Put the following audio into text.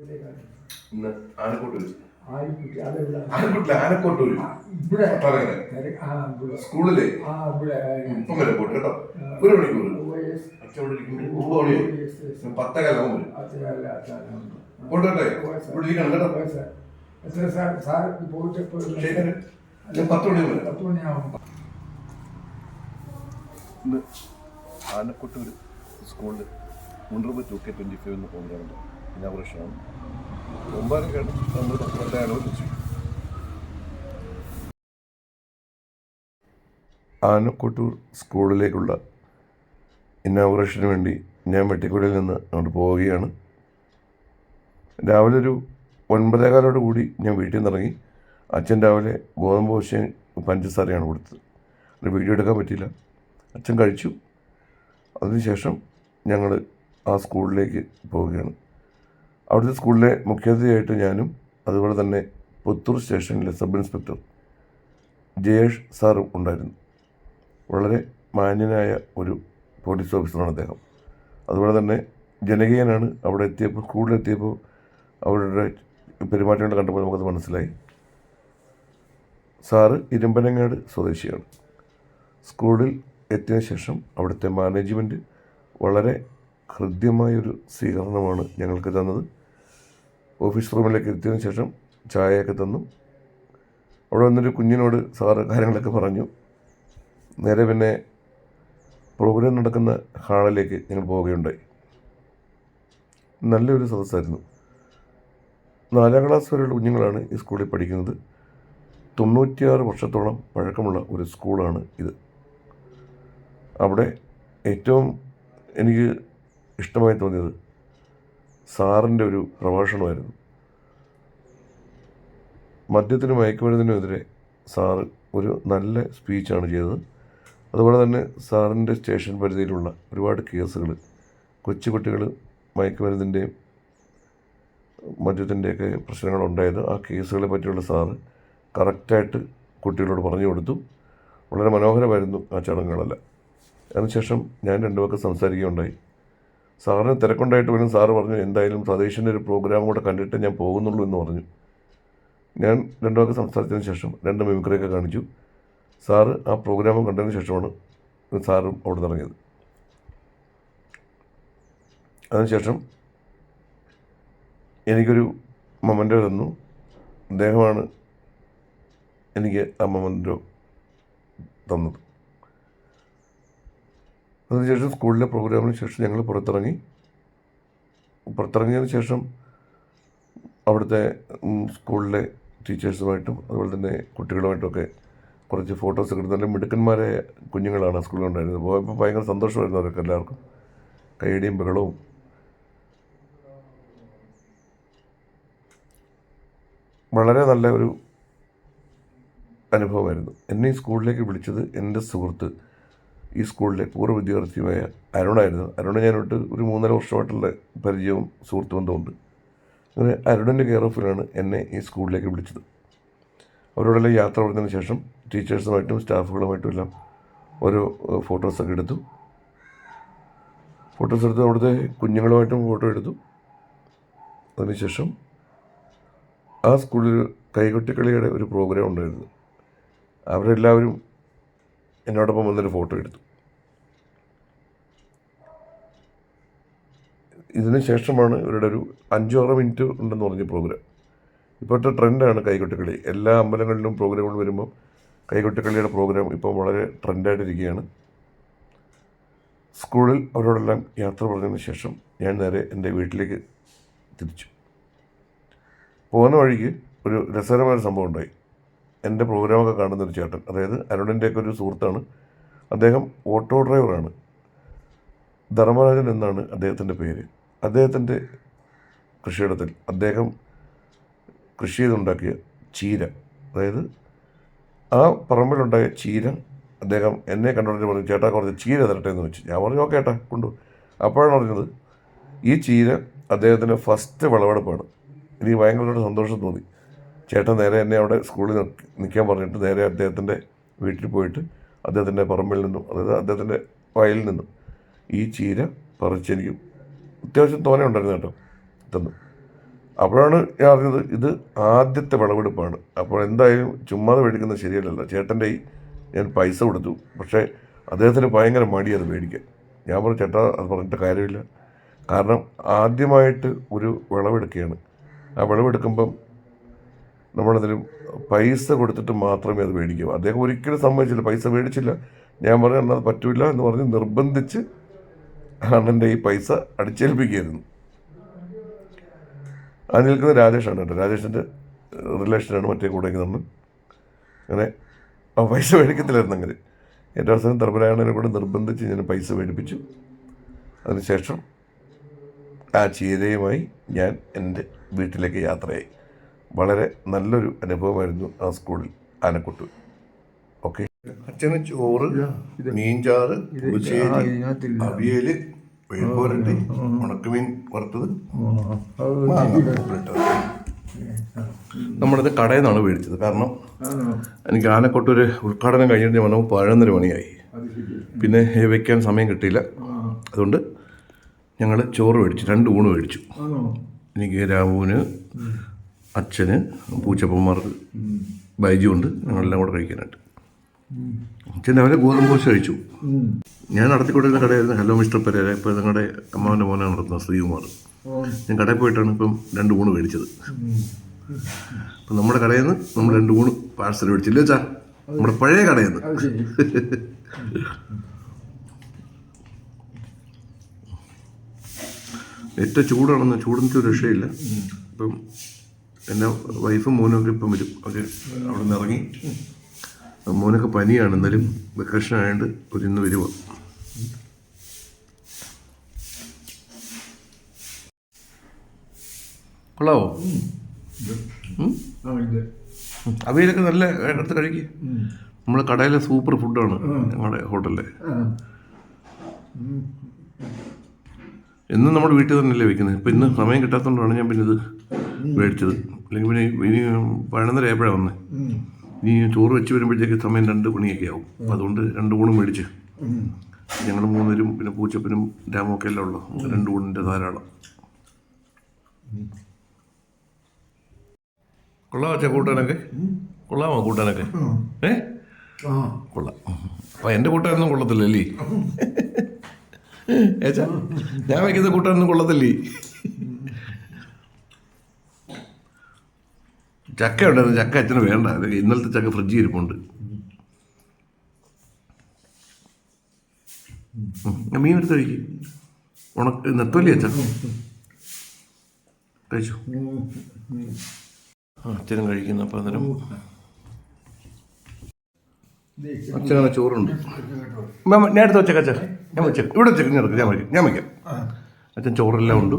ഇന്ന് അതെവിടെ ആനക്കോട്ടില്ല ആനക്കോട്ടൂര് ആ, ഇവിടെ. കൊട്ടാരക്കര. തിര- ആ ഇവിടെ. സ്കൂളിൽ ഇപ്പം വരെ കേട്ടോ. ഒരു മണിക്കൂർ. അച്ഛനാണ്. പോട്ടെ OS. ഇവിടെ ഇരിക്കണം കേട്ടോ. സാർ സാർ പോയിട്ട് ഇപ്പോൾ ശരി ഞാൻ പത്ത് മണി വരെ. പത്ത് മണിയാവും. ഇന്ന് ആനക്കൊട്ടൂർ സ്കൂളിൽ മുണ്ടർബ് ടു കെ ട്വന്റി ഫൈവ് എന്ന പ്രോഗ്രാമിന്റെ ഇനാഗുറേഷനാണ് ഒമ്പതിനും കേട്ട് നമ്മൾ വളരെ അനുവദിച്ചു ആനക്കൊട്ടൂർ സ്കൂളിലേക്കുള്ള ഇനാഗുറേഷന് വേണ്ടി ഞാൻ വെട്ടിക്കുടിയിൽ നിന്ന് അങ്ങോട്ട് പോവുകയാണ്. രാവിലെ ഒരു ഒൻപതേകാലോട് കൂടി ഞാൻ വീട്ടിൽ നിന്ന് ഇറങ്ങി. അച്ഛൻ രാവിലെ ഗോതമ്പ് ദോശയും പഞ്ചസാരയാണ് കൊടുത്തത്. അത് വീഡിയോ എടുക്കാൻ പറ്റിയില്ല. അച്ഛൻ കഴിച്ചു. അതിനുശേഷം ഞങ്ങൾ ആ സ്കൂളിലേക്ക് പോവുകയാണ്. അവിടുത്തെ സ്കൂളിലെ മുഖ്യാതിഥിയായിട്ട് ഞാനും അതുപോലെ തന്നെ പുത്തൂർ സ്റ്റേഷനിലെ സബ് ഇൻസ്പെക്ടർ ജയേഷ് സാറും ഉണ്ടായിരുന്നു. വളരെ മാന്യനായ ഒരു പോലീസ് ഓഫീസറാണ് അദ്ദേഹം. അതുപോലെ തന്നെ ജനകീയനാണ്. അവിടെ എത്തിയപ്പോൾ സ്കൂളിലെത്തിയപ്പോൾ അവരുടെ പെരുമാറ്റങ്ങൾ കണ്ടപ്പോൾ നമുക്കത് മനസ്സിലായി. സാറ് ഇരുമ്പനങ്ങാട് സ്വദേശിയാണ്. സ്കൂളിൽ എത്തിയ ശേഷം അവിടുത്തെ മാനേജ്മെന്റ് വളരെ ഹൃദ്യമായൊരു സ്വീകരണമാണ് ഞങ്ങൾക്ക് തന്നത്. ഓഫീസ് റൂമിലേക്ക് എത്തിയതിനു ശേഷം ചായയൊക്കെ തന്നു. അവിടെ വന്നൊരു കുഞ്ഞിനോട് സാറ് കാര്യങ്ങളൊക്കെ പറഞ്ഞു. നേരെ പിന്നെ പ്രോഗ്രാം നടക്കുന്ന ഹാളിലേക്ക് ഞങ്ങൾ പോവുകയുണ്ടായി. നല്ലൊരു സദസ്സായിരുന്നു. നാലാം ക്ലാസ് വരെയുള്ള കുഞ്ഞുങ്ങളാണ് ഈ സ്കൂളിൽ പഠിക്കുന്നത്. തൊണ്ണൂറ്റിയാറ് വർഷത്തോളം പഴക്കമുള്ള ഒരു സ്കൂളാണ് ഇത്. അവിടെ ഏറ്റവും എനിക്ക് ഇഷ്ടമായി തോന്നിയത് സാറിന്റെ ഒരു പ്രഭാഷണമായിരുന്നു മദ്യത്തിനും മയക്കുമരുന്നിനുമെതിരെ സാറ് ഒരു നല്ല സ്പീച്ചാണ് ചെയ്തത്. അതുപോലെ തന്നെ സാറിന്റെ സ്റ്റേഷൻ പരിധിയിലുള്ള ഒരുപാട് കേസുകൾ കൊച്ചുകുട്ടികൾ മയക്കുമരുന്നിന്റെയും മദ്യത്തിന്റെയൊക്കെ പ്രശ്നങ്ങളുണ്ടായത് ആ കേസുകളെ പറ്റിയുള്ള സാറ് കറക്റ്റായിട്ട് കുട്ടികളോട് പറഞ്ഞു കൊടുത്തു. വളരെ മനോഹരമായിരുന്നു ആ ചടങ്ങുകളെല്ലാം. അതിനുശേഷം ഞാൻ രണ്ടു പേർക്ക് സംസാരിക്കുകയുണ്ടായി. സാറിന് തിരക്കുണ്ടായിട്ട് പോലും സാറ് പറഞ്ഞു എന്തായാലും സതീഷിന്റെ ഒരു പ്രോഗ്രാം കൂടെ കണ്ടിട്ട് ഞാൻ പോകുന്നുള്ളൂ എന്ന് പറഞ്ഞു. ഞാൻ രണ്ടു വാക്ക് സംസാരിച്ചതിന് ശേഷം രണ്ട് മിമിക്രിയൊക്കെ കാണിച്ചു. സാറ് ആ പ്രോഗ്രാം കണ്ടതിന് ശേഷമാണ് സാറും അവിടെ ഇറങ്ങിയത് അതിനുശേഷം എനിക്കൊരു മൊമെന്റോ തന്നു. അദ്ദേഹമാണ് എനിക്ക് ആ മൊമെന്റോ തന്നത്. അതിനുശേഷം സ്കൂളിലെ പ്രോഗ്രാമിന് ശേഷം ഞങ്ങൾ പുറത്തിറങ്ങി. പുറത്തിറങ്ങിയതിന് ശേഷം അവിടുത്തെ സ്കൂളിലെ ടീച്ചേഴ്സുമായിട്ടും അതുപോലെ തന്നെ കുട്ടികളുമായിട്ടൊക്കെ കുറച്ച് ഫോട്ടോസ് എടുത്ത് നല്ല മിടുക്കന്മാരെ കുഞ്ഞുങ്ങളാണ് സ്കൂളിലുണ്ടായിരുന്നത് പോയപ്പോൾ ഭയങ്കര സന്തോഷമായിരുന്നു അവർക്ക് എല്ലാവർക്കും. കൈയടിയും ബഹളവും. വളരെ നല്ല ഒരു അനുഭവമായിരുന്നു. എന്നെ സ്കൂളിലേക്ക് വിളിച്ചത് എന്റെ സുഹൃത്ത്. ഈ സ്കൂളിലെ പൂർവ വിദ്യാർത്ഥിയുമായ അരുണായിരുന്നു. അരുണ് ഞാനോട്ട് ഒരു മൂന്നര വർഷമായിട്ടുള്ള പരിചയവും സുഹൃത്ത് ബന്ധമുണ്ട് അങ്ങനെ അരുണിന്റെ കെയർ ഓഫിലാണ് എന്നെ ഈ സ്കൂളിലേക്ക് വിളിച്ചത്. അവരോടെല്ലാം യാത്ര പറഞ്ഞതിന് ശേഷം ടീച്ചേഴ്സുമായിട്ടും സ്റ്റാഫുകളുമായിട്ടും എല്ലാം ഓരോ ഫോട്ടോസൊക്കെ എടുത്തു. ഫോട്ടോസ് എടുത്ത് അവിടുത്തെ കുഞ്ഞുങ്ങളുമായിട്ടും ഫോട്ടോ എടുത്തു. അതിനുശേഷം ആ സ്കൂളിൽ കൈകൊട്ടിക്കളിയുടെ ഒരു പ്രോഗ്രാം ഉണ്ടായിരുന്നു. അവരെല്ലാവരും എന്നോടൊപ്പം വന്നൊരു ഫോട്ടോ എടുത്തു. ഇതിന് ശേഷമാണ് ഇവരുടെ ഒരു അഞ്ചാറ് മിനിറ്റ് ഉണ്ടെന്ന് പറഞ്ഞ പ്രോഗ്രാം. ഇപ്പോഴത്തെ ട്രെൻഡാണ് കൈകൊട്ടിക്കളി. എല്ലാ അമ്പലങ്ങളിലും പ്രോഗ്രാമുകൾ വരുമ്പോൾ കൈകൊട്ടിക്കളിയുടെ പ്രോഗ്രാം ഇപ്പോൾ വളരെ ട്രെൻഡായിട്ടിരിക്കുകയാണ്. സ്കൂളിൽ അവരോടെല്ലാം യാത്ര പറഞ്ഞതിന് ശേഷം ഞാൻ നേരെ എന്റെ വീട്ടിലേക്ക് തിരിച്ചു. പോകുന്ന വഴിക്ക് ഒരു രസകരമായ സംഭവം ഉണ്ടായി. എന്റെ പ്രോഗ്രാമൊക്കെ കാണുന്ന ഒരു ചേട്ടൻ അതായത് അരുണിന്റെയൊക്കെ ഒരു സുഹൃത്താണ്. അദ്ദേഹം ഓട്ടോ ഡ്രൈവറാണ്. ധർമ്മരാജൻ എന്നാണ് അദ്ദേഹത്തിന്റെ പേര്. അദ്ദേഹത്തിന്റെ കൃഷിയിടത്തിൽ അദ്ദേഹം കൃഷി ചെയ്തുണ്ടാക്കിയ ചീര അതായത് ആ പറമ്പിലുണ്ടായ ചീര അദ്ദേഹം എന്നെ കണ്ടുകൊണ്ട് പറഞ്ഞു ചേട്ടാ കുറച്ച് ചീര തരട്ടെ എന്ന് വെച്ചു. ഞാൻ പറഞ്ഞു ഓക്കെ ഏട്ടാ കൊണ്ടു അപ്പോഴാണ് പറഞ്ഞത് ഈ ചീര അദ്ദേഹത്തിന്റെ ഫസ്റ്റ് വിളവെടുപ്പാണ്. എനിക്ക് ഭയങ്കരമായിട്ട് സന്തോഷം തോന്നി. ചേട്ടൻ നേരെ എന്നെ അവിടെ സ്കൂളിൽ നിൽക്കാൻ പറഞ്ഞിട്ട് നേരെ അദ്ദേഹത്തിന്റെ വീട്ടിൽ പോയിട്ട് അദ്ദേഹത്തിന്റെ പറമ്പിൽ നിന്നും അതായത് അദ്ദേഹത്തിന്റെ വയലിൽ നിന്നും ഈ ചീര പറിച്ചെനിക്ക് അത്യാവശ്യം തോനെ ഉണ്ടായിരുന്നു കേട്ടോ തന്നു അപ്പോഴാണ് ഞാൻ അറിഞ്ഞത് ഇത് ആദ്യത്തെ വിളവെടുപ്പാണ്. അപ്പോൾ എന്തായാലും ചുമ്മാതെ മേടിക്കുന്നത് ശരിയല്ലല്ലോ. ചേട്ടന്റെ ഞാൻ പൈസ കൊടുത്തു. പക്ഷേ അദ്ദേഹത്തിന് ഭയങ്കര മടി അത് മേടിക്കാൻ. ഞാൻ പറഞ്ഞു ചേട്ടാ അത് പറഞ്ഞിട്ട് കാര്യമില്ല. കാരണം ആദ്യമായിട്ട് ഒരു വിളവെടുക്കുകയാണ്. ആ വിളവെടുക്കുമ്പം നമ്മളതിൽ പൈസ കൊടുത്തിട്ട് മാത്രമേ അത് മേടിക്കൂ. അദ്ദേഹം ഒരിക്കലും സമ്മതിച്ചില്ല. പൈസ മേടിച്ചില്ല. ഞാൻ പറഞ്ഞു എന്നാൽ പറ്റൂല എന്ന് പറഞ്ഞ് നിർബന്ധിച്ച് അണ്ണന്റെ ഈ പൈസ അടിച്ചേൽപ്പിക്കുകയായിരുന്നു. അത് നിൽക്കുന്നത് രാജേഷാണ് കേട്ടോ. രാജേഷിന്റെ റിലേഷനാണ് മറ്റേ കൂടെ നിന്ന്. അങ്ങനെ ആ പൈസ മേടിക്കത്തില്ലായിരുന്നു അങ്ങനെ. എന്റെ അവസാനം ധർമ്മരായണനെ കൂടെ നിർബന്ധിച്ച് ഞാൻ പൈസ മേടിപ്പിച്ചു. അതിനുശേഷം ആ ചീരയുമായി ഞാൻ എന്റെ വീട്ടിലേക്ക് യാത്രയായി. വളരെ നല്ലൊരു അനുഭവമായിരുന്നു ആ സ്കൂളിൽ ആനക്കുട്ടു. ഓക്കെ. അച്ഛന് ചോറ് മീൻചാറ് അവിയൽ വെഴുപ്പോരട്ടി ഉണക്കമീൻ വറുത്തത്. നമ്മളത് കടയിൽ നിന്നാണ് മേടിച്ചത്. കാരണം എനിക്ക് ആനക്കൊട്ടൊരു ഉദ്ഘാടനം കഴിഞ്ഞിട്ട് വന്നപ്പോൾ പതിനൊന്നര മണിയായി. പിന്നെ വെക്കാൻ സമയം കിട്ടിയില്ല. അതുകൊണ്ട് ഞങ്ങൾ ചോറ് മേടിച്ചു രണ്ട് ഊണ് മേടിച്ചു. എനിക്ക് രാമുവിന് അച്ഛന് പൂച്ചപ്പന്മാർക്ക് ബൈജുണ്ട്. ഞങ്ങളെല്ലാം കൂടെ കഴിക്കാനായിട്ട്. അച്ഛൻ രാവിലെ ഗോതമ്പ് ദോശ കഴിച്ചു. ഞാൻ നടത്തിക്കൊണ്ടിരുന്ന കടയായിരുന്നു. Hello mister Perera. ഇപ്പോൾ നിങ്ങളുടെ അമ്മാവന്റെ മോനാണ് നടത്തുന്നത് ശ്രീകുമാർ. ഞാൻ കടയിൽ പോയിട്ടാണ് ഇപ്പം രണ്ട് ഊണ് മേടിച്ചത്. അപ്പം നമ്മുടെ കടയിൽ നിന്ന് നമ്മൾ രണ്ട് ഊണ് പാഴ്സൽ മേടിച്ചില്ല വെച്ചാ നമ്മുടെ പഴയ കടയിൽ നിന്ന്. ഏറ്റവും ചൂടാണെന്ന് ചൂടിനൊരു രക്ഷയില്ല. ഇപ്പം എന്റെ വൈഫും മോനൊക്കെ ഇപ്പം വരും. അവർ അവിടെ നിന്ന് ഇറങ്ങി മോനൊക്കെ പനിയാണ്. എന്നാലും വെക്കേഷൻ ആയതുകൊണ്ട് ഒരു ഇന്ന് വരുമോ കൊള്ളാവോ? അവയിലൊക്കെ നല്ല എടുത്ത് കഴിക്കുക നമ്മളെ കടയിലെ സൂപ്പർ ഫുഡാണ് ഞങ്ങളുടെ ഹോട്ടലിലെ. എന്നും നമ്മുടെ വീട്ടിൽ തന്നെയല്ലേ വെക്കുന്നത്? ഇപ്പം ഇന്ന് സമയം കിട്ടാത്തതുകൊണ്ടാണ് ഞാൻ പിന്നെ ഇത് മേടിച്ചത്. അല്ലെങ്കിൽ പിന്നെ ഇനി പതിനൊന്നര ആയപ്പോഴാണ് വന്നത് ഇനി ചോറ് വെച്ച് വരുമ്പോഴത്തേക്ക് സമയം രണ്ട് മണിയൊക്കെ ആവും. അപ്പം അതുകൊണ്ട് രണ്ട് ഊണും മേടിച്ച്. ഞങ്ങൾ മൂന്നുപേരും പിന്നെ പൂച്ചപ്പനും രാമൊക്കെ ഒക്കെ എല്ലാം ഉള്ളു. രണ്ട് ഊണിന്റെ ധാരാളം. കൊള്ളാ അച്ഛാ കൂട്ടാനൊക്കെ? കൊള്ളാമോ കൂട്ടാനൊക്കെ? ഏ? കൊള്ളാം. അപ്പം എന്റെ കൂട്ടാനൊന്നും കൊള്ളത്തില്ലല്ലേ ഏച്ചാ ഞാൻ വയ്ക്കുന്ന കൂട്ടാനൊന്നും കൊള്ളത്തില്ലേ? ചക്ക ഉണ്ടായിരുന്നു ചക്ക അച്ഛന് വേണ്ട. ഇന്നലത്തെ ചക്ക ഫ്രിഡ്ജിൽ ഇരിപ്പുണ്ട്. മീൻ എടുത്ത് കഴിക്കും. ഉണക്ക് നെത്തോലി അച്ഛൻ കഴിച്ചു? ആ അച്ഛനും കഴിക്കുന്നു. അപ്പം അന്നേരം അച്ഛനങ്ങനെ ചോറുണ്ട്. ഞാൻ എടുത്ത് വെച്ചേക്കാം അച്ഛൻ. ഞാൻ വെച്ചേക്കാം. ഇവിടെ വെച്ചേക്കാം ഞാൻ ഞാൻ വയ്ക്കാം ഞാൻ വയ്ക്കാം അച്ഛൻ ചോറെല്ലാം ഉണ്ട്.